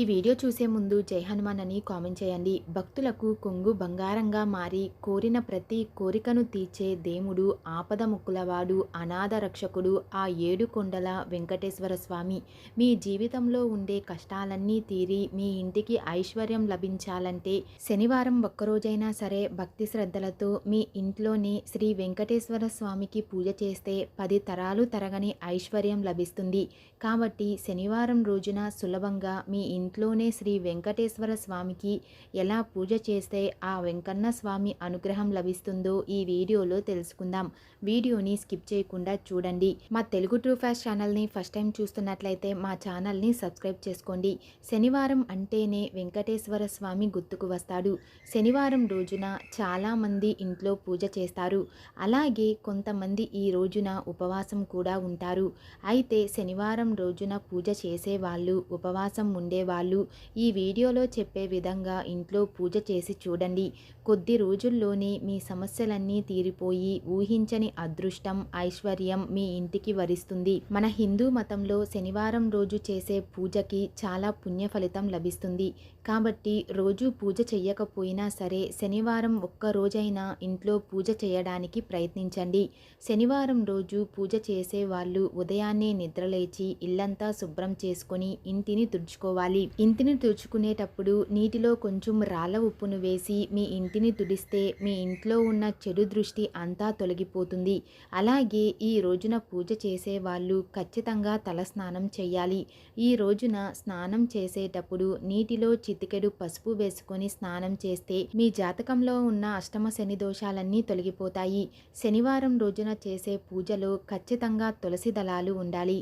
ఈ వీడియో చూసే ముందు జై హనుమాన్ అని కామెంట్ చేయండి. భక్తులకు కొంగు బంగారంగా మారి కోరిన ప్రతి కోరికను తీర్చే దేవుడు ఆపద ముక్కులవాడు అనాథ రక్షకుడు ఆ ఏడు కొండల వెంకటేశ్వర స్వామి. మీ జీవితంలో ఉండే కష్టాలన్నీ తీరి మీ ఇంటికి ఐశ్వర్యం లభించాలంటే శనివారం ఒక్కరోజైనా సరే భక్తి శ్రద్ధలతో మీ ఇంట్లోనే శ్రీ వెంకటేశ్వర స్వామికి పూజ చేస్తే పది తరాలు తరగని ఐశ్వర్యం లభిస్తుంది. కాబట్టి శనివారం రోజున సులభంగా మీ ఇంట్లోనే శ్రీ వెంకటేశ్వర స్వామికి ఎలా పూజ చేస్తే ఆ వెంకన్న స్వామి అనుగ్రహం లభిస్తుందో ఈ వీడియోలో తెలుసుకుందాం. వీడియోని స్కిప్ చేయకుండా చూడండి. మా తెలుగు ట్రూ ఫ్యాస్ట్ ఛానల్ని ఫస్ట్ టైం చూస్తున్నట్లయితే మా ఛానల్ని సబ్స్క్రైబ్ చేసుకోండి. శనివారం అంటేనే వెంకటేశ్వర స్వామి గుర్తుకు వస్తాడు. శనివారం రోజున చాలామంది ఇంట్లో పూజ చేస్తారు. అలాగే కొంతమంది ఈ రోజున ఉపవాసం కూడా ఉంటారు. అయితే శనివారం రోజున పూజ చేసేవాళ్ళు ఉపవాసం ఉండేవాళ్ళు. ఈ వీడియోలో చెప్పే విధంగా ఇంట్లో పూజ చేసి చూడండి. కొద్ది రోజుల్లోనే మీ సమస్యలన్నీ తీరిపోయి ఊహించని అదృష్టం ఐశ్వర్యం మీ ఇంటికి వరిస్తుంది. మన హిందూ మతంలో శనివారం రోజు చేసే పూజకి చాలా పుణ్య ఫలితం లభిస్తుంది. కాబట్టి రోజు పూజ చెయ్యకపోయినా సరే శనివారం ఒక్క రోజైనా ఇంట్లో పూజ చేయడానికి ప్రయత్నించండి. శనివారం రోజు పూజ చేసే వాళ్ళు ఉదయాన్నే నిద్రలేచి ఇల్లంతా శుభ్రం చేసుకొని ఇంటిని తుడుచుకోవాలి. ఇంటిని తుడుచుకునేటప్పుడు నీటిలో కొంచెం రాళ్ళ ఉప్పును వేసి మీ ఇంటిని తుడిస్తే మీ ఇంట్లో ఉన్న చెడు దృష్టి అంతా తొలగిపోతుంది. అలాగే ఈ రోజున పూజ చేసే వాళ్ళు ఖచ్చితంగా తలస్నానం చేయాలి. ఈ రోజున స్నానం చేసేటప్పుడు నీటిలో చితికెడు పసుపు వేసుకొని స్నానం చేస్తే మీ జాతకంలో ఉన్న అష్టమ శని దోషాలన్నీ తొలగిపోతాయి. శనివారం రోజున చేసే పూజలో ఖచ్చితంగా తులసి దళాలు ఉండాలి.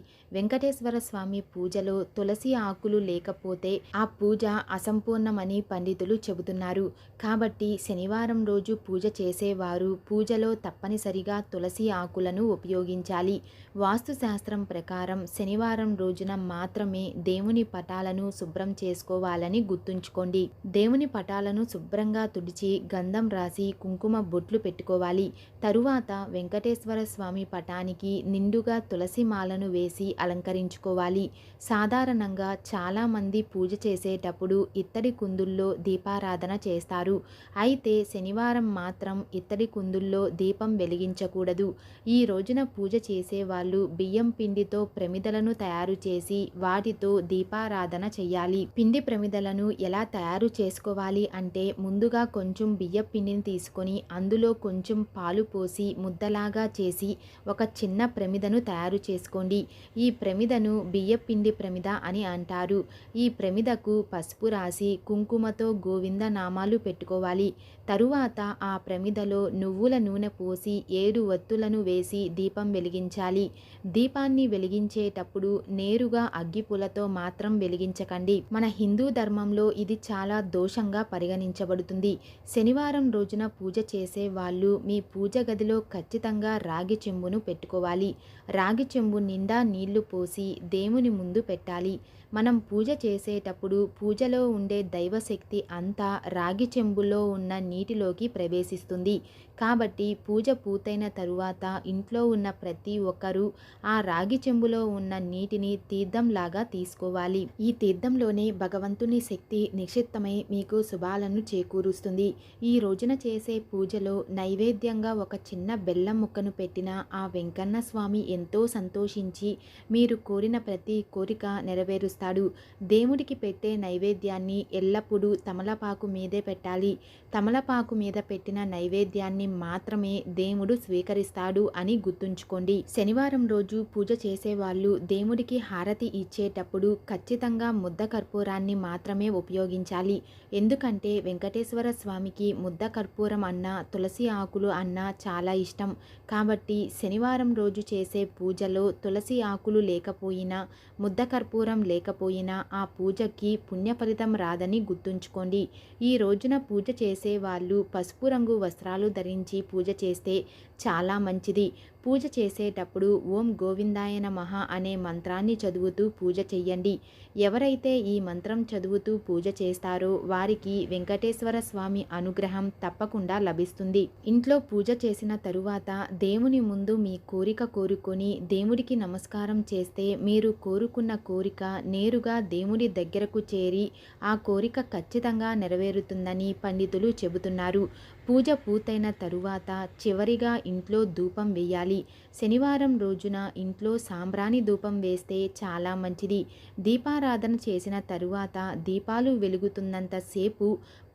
వెంకటేశ్వర స్వామి పూజలో తులసి ఆకులు లేకపోతే ఆ పూజ అసంపూర్ణమని పండితులు చెబుతున్నారు. కాబట్టి శనివారం రోజు పూజ చేసేవారు పూజలో తప్పనిసరిగా తులసి ఆకులను ఉపయోగించాలి. వాస్తుశాస్త్రం ప్రకారం శనివారం రోజున మాత్రమే దేవుని పటాలను శుభ్రం చేసుకోవాలని గుర్తుంచుకోండి. దేవుని పటాలను శుభ్రంగా తుడిచి గంధం రాసి కుంకుమ బొట్లు పెట్టుకోవాలి. తరువాత వెంకటేశ్వర స్వామి పటానికి నిండుగా తులసి మాలను వేసి అలంకరించుకోవాలి సాధారణంగా చాలామంది పూజ చేసేటప్పుడు ఇత్తడి కుందుల్లో దీపారాధన చేస్తారు. అయితే శనివారం మాత్రం ఇత్తడి కుందుల్లో దీపం వెలిగించకూడదు. ఈ రోజున పూజ చేసేవాళ్ళు బియ్యం పిండితో ప్రమిదలను తయారు చేసి వాటితో దీపారాధన చేయాలి పిండి ప్రమిదలను ఎలా తయారు చేసుకోవాలి అంటే ముందుగా కొంచెం బియ్య పిండిని తీసుకొని అందులో కొంచెం పాలు పోసి ముద్దలాగా చేసి ఒక చిన్న ప్రమిదను తయారు చేసుకోండి. ఈ ప్రమిదను బియ్యపిండి ప్రమిద అని అంటారు. ఈ ప్రమిదకు పసుపు రాసి కుంకుమతో గోవింద నామాలు పెట్టుకోవాలి. తరువాత ఆ ప్రమిదలో నువ్వుల నూనె పోసి ఏడు ఒత్తులను వేసి దీపం వెలిగించాలి. దీపాన్ని వెలిగించేటప్పుడు నేరుగా అగ్గిపులతో మాత్రం వెలిగించకండి. మన హిందూ ధర్మంలో ఇది చాలా దోషంగా పరిగణించబడుతుంది. శనివారం రోజున పూజ చేసే వాళ్ళు మీ పూజ గదిలో ఖచ్చితంగా రాగి చెంబును పెట్టుకోవాలి. రాగి చెంబు నిండా నీళ్ళు పోసి దేవుని ముందు పెట్టాలి. మనం పూజ చేసేటప్పుడు పూజలో ఉండే దైవశక్తి అంతా రాగి చెంబులో ఉన్న నీటిలోకి ప్రవేశిస్తుంది. కాబట్టి పూజ పూర్తయిన తరువాత ఇంట్లో ఉన్న ప్రతి ఒక్కరూ ఆ రాగి చెంబులో ఉన్న నీటిని తీర్థంలాగా తీసుకోవాలి. ఈ తీర్థంలోనే భగవంతుని శక్తి నిక్షిప్తమై మీకు శుభాలను చేకూరుస్తుంది. ఈ రోజున చేసే పూజలో నైవేద్యంగా ఒక చిన్న బెల్లం ముక్కను పెట్టిన ఆ వెంకన్న స్వామి ఎంతో సంతోషించి మీరు కోరిన ప్రతి కోరిక నెరవేరుస్తాడు. దేవుడికి పెట్టే నైవేద్యాన్ని ఎల్లప్పుడూ తమలపాకు మీదే పెట్టాలి. తమలపాకు మీద పెట్టిన నైవేద్యాన్ని మాత్రమే దేవుడు స్వీకరిస్తాడు అని గుర్తుంచుకోండి. శనివారం రోజు పూజ చేసేవాళ్ళు దేవుడికి హారతి ఇచ్చేటప్పుడు ఖచ్చితంగా ముద్ద కర్పూరాన్ని మాత్రమే ఉపయోగించాలి. ఎందుకంటే వెంకటేశ్వర స్వామికి ముద్ద కర్పూరం అన్న తులసి ఆకులు అన్న చాలా ఇష్టం. కాబట్టి శనివారం రోజు చేసే పూజలో తులసి ఆకులు లేక లేకపోయినా ముద్ద కర్పూరం లేకపోయినా ఆ పూజకి పుణ్య ఫలితం రాదని గుర్తుంచుకోండి. ఈ రోజున పూజ చేసే వాళ్ళు పసుపు రంగు వస్త్రాలు ధరించి పూజ చేస్తే చాలా మంచిది. పూజ చేసేటప్పుడు ఓం గోవిందాయ నమః అనే మంత్రాన్ని చదువుతూ పూజ చెయ్యండి. ఎవరైతే ఈ మంత్రం చదువుతూ పూజ చేస్తారో వారికి వెంకటేశ్వర స్వామి అనుగ్రహం తప్పకుండా లభిస్తుంది. ఇంట్లో పూజ చేసిన తరువాత దేవుని ముందు మీ కోరిక కోరుకొని దేవుడికి నమస్కారం చేస్తే మీరు కోరుకున్న కోరిక నేరుగా దేవుడి దగ్గరకు చేరి ఆ కోరిక ఖచ్చితంగా నెరవేరుతుందని పండితులు చెబుతున్నారు. పూజ పూర్తయిన తరువాత చివరిగా ఇంట్లో ధూపం వేయాలి. శనివారం రోజున ఇంట్లో సాంబ్రాణి ధూపం వేస్తే చాలా మంచిది. దీపారాధన చేసిన తరువాత దీపాలు వెలుగుతున్నంతసేపు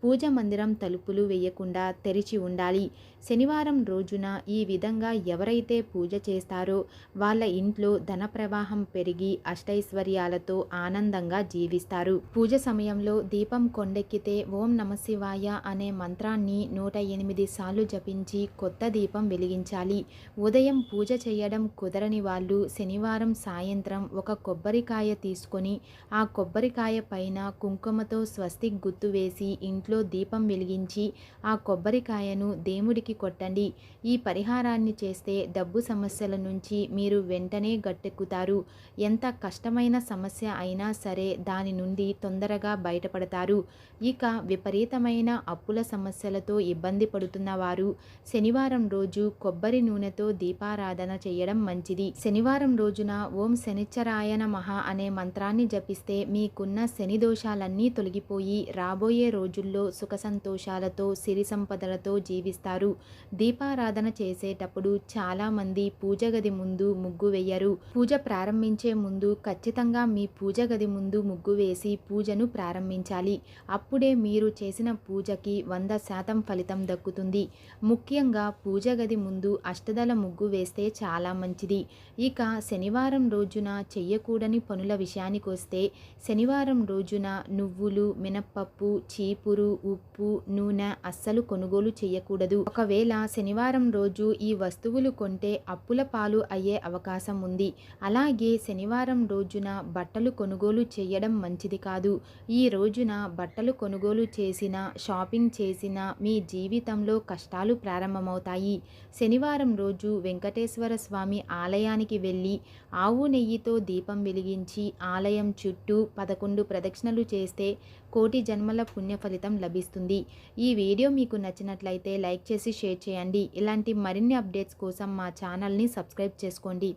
పూజ మందిరం తలుపులు వేయకుండా తెరిచి ఉండాలి. శనివారం రోజున ఈ విధంగా ఎవరైతే పూజ చేస్తారో వాళ్ళ ఇంట్లో ధన ప్రవాహం పెరిగి అష్టైశ్వర్యాలతో ఆనందంగా జీవిస్తారు. పూజ సమయంలో దీపం కొండెక్కితే ఓం నమశివాయ అనే మంత్రాన్ని నూట ఎనిమిది సార్లు జపించి కొత్త దీపం వెలిగించాలి. ఉదయం పూజ చేయడం కుదరని వాళ్ళు శనివారం సాయంత్రం ఒక కొబ్బరికాయ తీసుకొని ఆ కొబ్బరికాయ పైన కుంకుమతో స్వస్తిక్ గుర్తు వేసి ఇంట్లో దీపం వెలిగించి ఆ కొబ్బరికాయను దేవుడికి కొట్టండి. ఈ పరిహారాన్ని చేస్తే డబ్బు సమస్యల నుంచి మీరు వెంటనే గట్టెక్కుతారు. ఎంత కష్టమైన సమస్య అయినా సరే దాని నుండి తొందరగా బయటపడతారు. ఇక విపరీతమైన అప్పుల సమస్యలతో ఇబ్బంది పడుతున్న వారు శనివారం రోజు కొబ్బరి నూనెతో దీపారాధన చేయడం మంచిది. శనివారం రోజున ఓం శనిచ్చరాయన మహా అనే మంత్రాన్ని జపిస్తే మీకున్న శని దోషాలన్నీ తొలగిపోయి రాబోయే రోజుల్లో సుఖ సంతోషాలతో సిరి సంపదలతో జీవిస్తారు. దీపారాధన చేసేటప్పుడు చాలామంది పూజ గది ముందు ముగ్గు వేయరు. పూజ ప్రారంభించే ముందు ఖచ్చితంగా మీ పూజ గది ముందు ముగ్గు వేసి పూజను ప్రారంభించాలి. అప్పుడే మీరు చేసిన పూజకి వంద శాతం ఫలితం దక్కుతుంది. ముఖ్యంగా పూజ గది ముందు అష్టదల ముగ్గు వేస్తే చాలా మంచిది. ఇక శనివారం రోజున చెయ్యకూడని పనుల విషయానికి వస్తే శనివారం రోజున నువ్వులు మినప్పప్పు చీపురు ఉప్పు నూనె అస్సలు కొనుగోలు చేయకూడదు ఒకవేళ శనివారం రోజు ఈ వస్తువులు కొంటే అప్పుల పాలు అయ్యే అవకాశం ఉంది. అలాగే శనివారం రోజున బట్టలు కొనుగోలు చేయడం మంచిది కాదు. ఈ రోజున బట్టలు కొనుగోలు చేసిన షాపింగ్ చేసిన మీ జీవితంలో కష్టాలు ప్రారంభమవుతాయి. శనివారం రోజు వెంకటేశ్వర స్వామి ఆలయానికి వెళ్ళి ఆవు నెయ్యితో దీపం వెలిగించి ఆలయం చుట్టూ పదకొండు ప్రదక్షిణలు చేస్తే కోటి జన్మల పుణ్య ఫలితం ఫలితం లభిస్తుంది. ఈ వీడియో మీకు నచ్చినట్లయితే లైక్ చేసి షేర్ చేయండి. ఇలాంటి మరిన్ని అప్డేట్స్ కోసం మా ఛానల్ని సబ్స్క్రైబ్ చేసుకోండి.